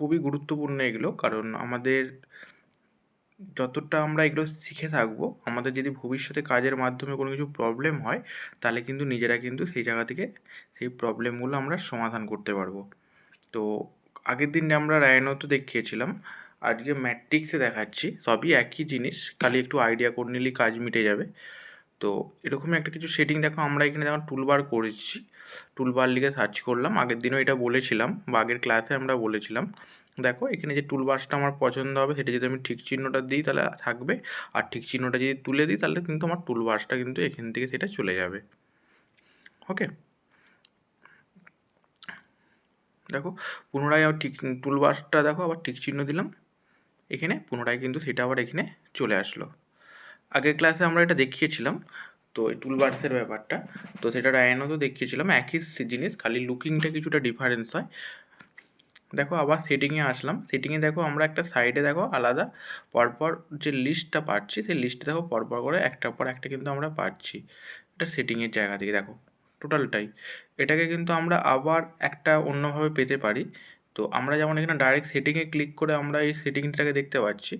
খুবই গুরুত্বপূর্ণ এগুলো। কারণ আমাদের যতটা আমরা এগুলো শিখে থাকব, আমাদের যদি ভবিষ্যতে কাজের মাধ্যমে কোনো কিছু প্রবলেম হয়, তাহলে কিন্তু নিজেরা কিন্তু সেই জায়গা থেকে সেই প্রবলেমগুলো আমরা সমাধান করতে পারব। তো আগের দিন আমরা রায়নত দেখিয়েছিলাম, আজকে ম্যাট্রিক্সে দেখাচ্ছি, সবই একই জিনিস, খালি একটু আইডিয়া করে নিলেই কাজ মিটে যাবে। তো এরকমই একটা কিছু সেটিং দেখো, আমরা এখানে যখন টুলবার করেছি টুলবার লিখে সার্চ করলাম। আগের দিনও এটা বলেছিলাম বা আগের ক্লাসে আমরা বলেছিলাম। দেখো, এখানে যে টুলবার্সটা আমার পছন্দ হবে, সেটা যদি আমি ঠিক চিহ্নটা দিই তাহলে থাকবে। আর ঠিক চিহ্নটা যদি তুলে দিই তাহলে কিন্তু আমার টুলবার্সটা কিন্তু এখান থেকে সেটা চলে যাবে। ওকে দেখো, পুনরায় আবার ঠিক টুলবার্সটা দেখো, আবার ঠিক চিহ্ন দিলাম। এখানে পুনরায় কিন্তু সেটা আবার এখানে চলে আসলো। আগের ক্লাসে আমরা এটা দেখিয়েছিলাম, তো এই টুলবার্সের ব্যাপারটা, তো সেটা তো দেখিয়েছিলাম, একই জিনিস, খালি লুকিংটা কিছুটা ডিফারেন্স হয়। দেখো আবার সেটিংয়ে আসলাম সেটিংয়ে দেখো আমরা একটা সাইডে দেখো আলাদা, পরপর যে লিস্টটা পাচ্ছি, সেই লিস্টে দেখো পরপর করে একটার পর একটা কিন্তু আমরা পাচ্ছি, এটা সেটিংয়ের জায়গা থেকে দেখো টোটালটাই এটাকে কিন্তু আমরা আবার একটা অন্যভাবে পেতে পারি তো আমরা যেমন এখানে ডাইরেক্ট সেটিংয়ে ক্লিক করে আমরা এই সেটিংটাকে দেখতে পাচ্ছি,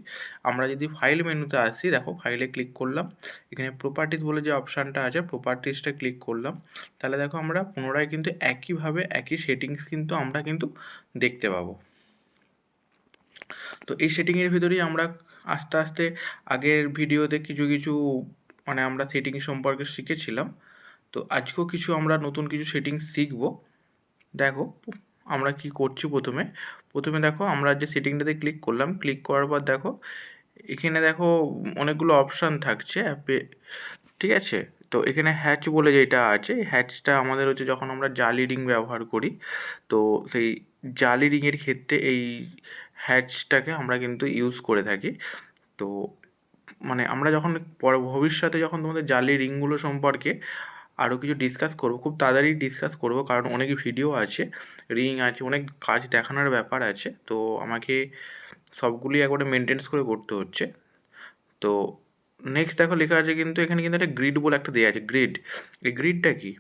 আমরা যদি ফাইল মেনুতে আসি, দেখো ফাইলে ক্লিক করলাম, এখানে প্রপার্টিস বলে যে অপশানটা আছে প্রপার্টিসটা ক্লিক করলাম, তাহলে দেখো আমরা পুনরায় কিন্তু একইভাবে একই সেটিংস কিন্তু আমরা কিন্তু দেখতে পাবো। তো এই সেটিংয়ের ভিতরেই আমরা আস্তে আস্তে আগের ভিডিওতে কিছু কিছু মানে আমরা সেটিং সম্পর্কে শিখেছিলাম, তো আজকেও কিছু আমরা নতুন কিছু সেটিং শিখব, দেখো আমরা কি করছি প্রথমে? প্রথমে দেখো আমরা যে সেটিংটাতে ক্লিক করলাম ক্লিক করার পর দেখো এখানে দেখো অনেকগুলো অপশান থাকছে অ্যাপে ঠিক আছে? তো এখানে হ্যাচ বলে যেটা আছে হ্যাচটা আমাদের হচ্ছে যখন আমরা জালি রিং ব্যবহার করি, তো সেই জালি রিংয়ের ক্ষেত্রে এই হ্যাচটাকে আমরা কিন্তু ইউজ করে থাকি। তো মানে আমরা যখন পর, ভবিষ্যতে যখন তোমাদের জালি রিংগুলো সম্পর্কে আরও কিছু ডিসকাস করব, খুব তাড়াতাড়ি ডিসকাস করব, কারণ অনেক ভিডিও আছে রিং আছে, অনেক কাজ দেখানোর ব্যাপার আছে, তো আমাকে সবগুলি একবারে মেনটেন্স করে করতে হচ্ছে। তো নেক্সট দেখো লেখা আছে কিন্তু, এখানে কিন্তু একটা গ্রিড বলে একটা দেওয়া আছে গ্রিড এই গ্রিডটা কি?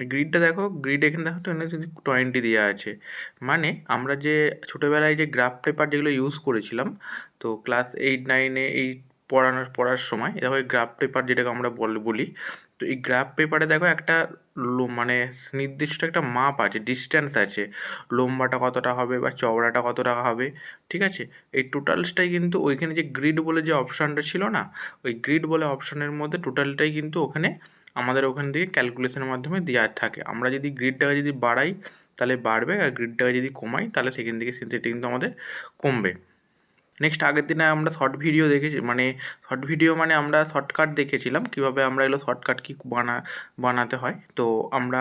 এই গ্রিডটা দেখো গ্রিড এখানে দেখো তো এখানে টোয়েন্টি দেওয়া আছে মানে আমরা যে ছোটোবেলায় যে গ্রাফ পেপার যেগুলো ইউজ করেছিলাম, তো ক্লাস এইট নাইনে এই পড়ানোর পড়ার সময় এই গ্রাফ পেপার যেটাকে আমরা বলি তো এই গ্রাফ পেপারে দেখো একটা মানে নির্দিষ্ট একটা মাপ আছে ডিস্ট্যান্স আছে। লম্বাটা কতটা হবে বা চওড়াটা কতটা হবে, ঠিক আছে? এই টোটালসটাই কিন্তু ওইখানে যে গ্রিড বলে যে অপশানটা ছিল না, ওই গ্রিড বলে অপশানের মধ্যে টোটালটাই কিন্তু ওখানে আমাদের ওখান থেকে ক্যালকুলেশনের মাধ্যমে দেওয়া থাকে। আমরা যদি গ্রিডটাকে যদি বাড়াই, তাহলে বাড়বে, আর গ্রিডটাকে যদি কমাই, তাহলে সেখান থেকে সেটা কিন্তু আমাদের কমবে। নেক্সট আগের দিনে আমরা শর্ট ভিডিও দেখেছি মানে শর্ট ভিডিও মানে আমরা শর্টকাট দেখেছিলাম, কীভাবে আমরা এগুলো শর্টকাট কী বানা, বানাতে হয়। তো আমরা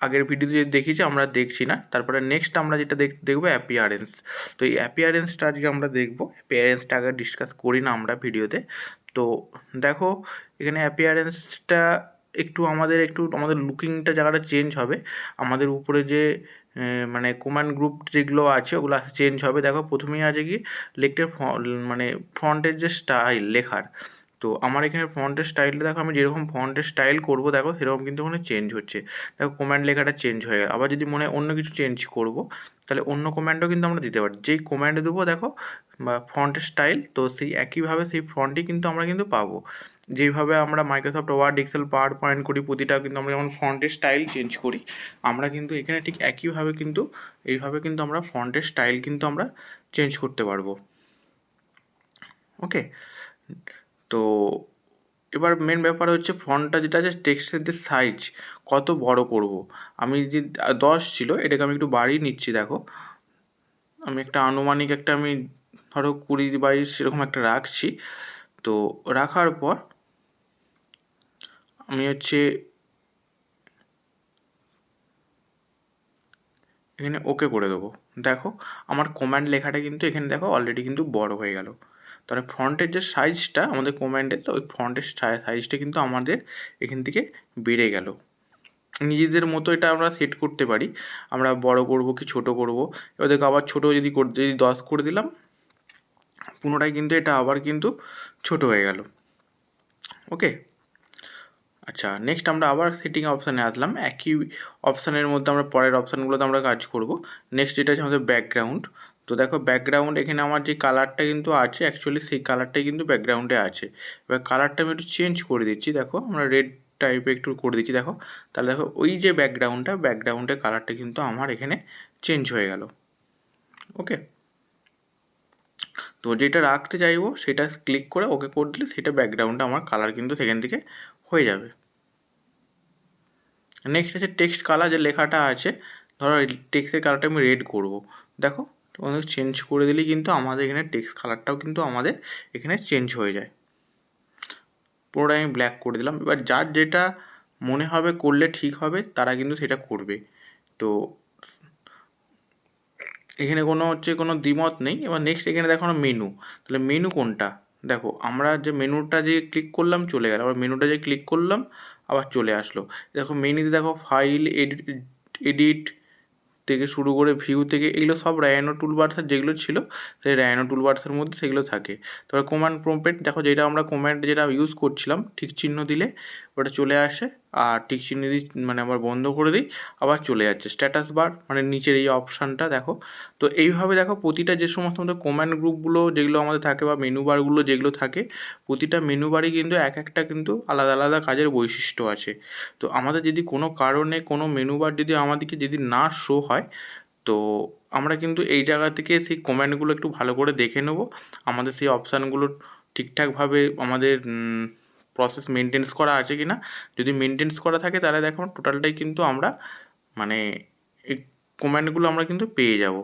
আগের ভিডিওতে যে দেখেছি, আমরা দেখছি না। তারপরে নেক্সট আমরা যেটা দেখ, দেখব অ্যাপিয়ারেন্স তো এই অ্যাপিয়ারেন্সটা আজকে আমরা দেখব। অ্যাপিয়ারেন্সটা আগে ডিসকাস করি না আমরা ভিডিওতে তো। দেখো, এখানে অ্যাপিয়ারেন্সটা একটু আমাদের একটু আমাদের লুকিংটা জায়গাটা চেঞ্জ হবে। আমাদের উপরে যে মানে কমান্ড গ্রুপ যেগুলো আছে, ওগুলো চেঞ্জ হবে। দেখো, প্রথমেই আছে কি লেখটের মানে ফ্রন্টের যে স্টাইল লেখার, তো আমার এখানে ফন্টের স্টাইলটা দেখো, আমি যেরকম ফন্টের স্টাইল করব, দেখো, সেরকম কিন্তু ওখানে চেঞ্জ হচ্ছে। দেখো কম্যান্ড লেখাটা চেঞ্জ হয়ে গেল। আবার যদি মনে অন্য কিছু চেঞ্জ করব, তাহলে অন্য কম্যান্ডও কিন্তু আমরা দিতে পারি। যেই কম্যান্ড দেবো, দেখো, বা ফন্টের স্টাইল তো সেই একইভাবে সেই ফন্টই কিন্তু আমরা কিন্তু পাবো। যেইভাবে আমরা Microsoft Word Excel PowerPoint করি, প্রতিটা কিন্তু আমরা যেমন ফন্টের স্টাইল চেঞ্জ করি, আমরা কিন্তু এখানে ঠিক একইভাবে কিন্তু, এইভাবে কিন্তু আমরা ফন্টের স্টাইল কিন্তু আমরা চেঞ্জ করতে পারব। ওকে তো এবার মেন ব্যাপার হচ্ছে ফন্টটা যেটা আছে টেক্সটের যে সাইজ কত বড় করব? আমি যে দশ ছিল, এটাকে আমি একটু বাড়িয়ে নিচ্ছি, দেখো। আমি একটা আনুমানিক একটা আমি ধরো কুড়ি বাইশ এরকম একটা রাখছি। তো রাখার পর আমি হচ্ছে এখানে ওকে করে দেবো। দেখো, আমার কমান্ড লেখাটা কিন্তু এখানে দেখো অলরেডি কিন্তু বড় হয়ে গেল। তাহলে ফ্রন্টের যে সাইজটা আমাদের কমান্ডের তো ওই ফ্রন্টের সাইজটা কিন্তু আমাদের এখান থেকে বেড়ে গেল। নিজেদের মতো এটা আমরা সেট করতে পারি। আমরা বড় করব কি ছোট করব। এবার দেখো আবার ছোটো যদি যদি দশ করে দিলাম, পুনরায় কিন্তু এটা আবার কিন্তু ছোট হয়ে গেল। ওকে আচ্ছা নেক্সট আমরা আবার সেটিং অপশানে আসলাম। একই অপশানের মধ্যে আমরা পরের অপশানগুলোতে আমরা কাজ করব। নেক্সট যেটা হচ্ছে আমাদের ব্যাকগ্রাউন্ড তো দেখো ব্যাকগ্রাউন্ড এখানে আমার যে কালারটা কিন্তু আছে অ্যাকচুয়ালি সেই কালারটাই কিন্তু ব্যাকগ্রাউন্ডে আছে। এবার কালারটা আমি একটু চেঞ্জ করে দিচ্ছি। দেখো, আমরা রেড টাইপে একটু করে দিচ্ছি। দেখো, তাহলে দেখো ওই যে ব্যাকগ্রাউন্ডটা ব্যাকগ্রাউন্ডের কালারটা কিন্তু আমার এখানে চেঞ্জ হয়ে গেল। ওকে তো যেটা রাখতে চাইব, সেটা ক্লিক করে ওকে করে দিলে সেটা ব্যাকগ্রাউন্ডে আমার কালার কিন্তু সেখান থেকে হয়ে যাবে। নেক্সট আছে টেক্সট কালার যে লেখাটা আছে, ধরো টেক্সটের কালারটা আমি রেড করব। দেখো তোমাদের চেঞ্জ করে দিলেই কিন্তু আমাদের এখানে টেক্সট কালারটাও কিন্তু আমাদের এখানে চেঞ্জ হয়ে যায়। পুরোটা আমি ব্ল্যাক করে দিলাম। এবার যার যেটা মনে হবে করলে ঠিক হবে, তারা কিন্তু সেটা করবে। তো এখানে কোনো হচ্ছে কোনো দ্বিমত নেই। এবার নেক্সট এখানে দেখো মেনু তাহলে মেনু কোনটা? দেখো, আমরা যে মেনুটা যে ক্লিক করলাম চলে গেল। আবার মেনুটা যে ক্লিক করলাম, আবার চলে আসলো। দেখো মেনুতে দেখো ফাইল এডিট এডিট থেকে শুরু করে ভিউ থেকে, এগুলো সব রায়ানো টুলবার্সের যেগুলো ছিল, সেই রায়ানো টুলবার্সের মধ্যে সেগুলো থাকে। তবে কমান্ড প্রম্পেট দেখো যেটা আমরা কমান্ড যেটা ইউজ করছিলাম, ঠিক চিহ্ন দিলে ওটা চলে আসে। আর ঠিক চিহ্ন দিই মানে আবার বন্ধ করে দিই, আবার চলে যাচ্ছে। স্ট্যাটাস বার মানে নিচের এই অপশানটা দেখো। তো এইভাবে দেখো প্রতিটা যে সমস্ত আমাদের কমান্ড গ্রুপগুলো যেগুলো আমাদের থাকে বা মেনু বারগুলো যেগুলো থাকে, প্রতিটা মেনু বারই কিন্তু এক একটা কিন্তু আলাদা আলাদা কাজের বৈশিষ্ট্য আছে। তো আমাদের যদি কোনো কারণে কোনো মেনু বার যদি আমাদেরকে যদি না শো হয়, তো আমরা কিন্তু এই জায়গা থেকে সেই কমেন্টগুলো একটু ভালো করে দেখে নেব। আমাদের সেই অপশানগুলো ঠিকঠাকভাবে আমাদের প্রসেস মেনটেন্স করা আছে কি না যদি মেনটেন্স করা থাকে তাহলে দেখো টোটালটাই কিন্তু আমরা মানে এই কমেন্টগুলো আমরা কিন্তু পেয়ে যাব।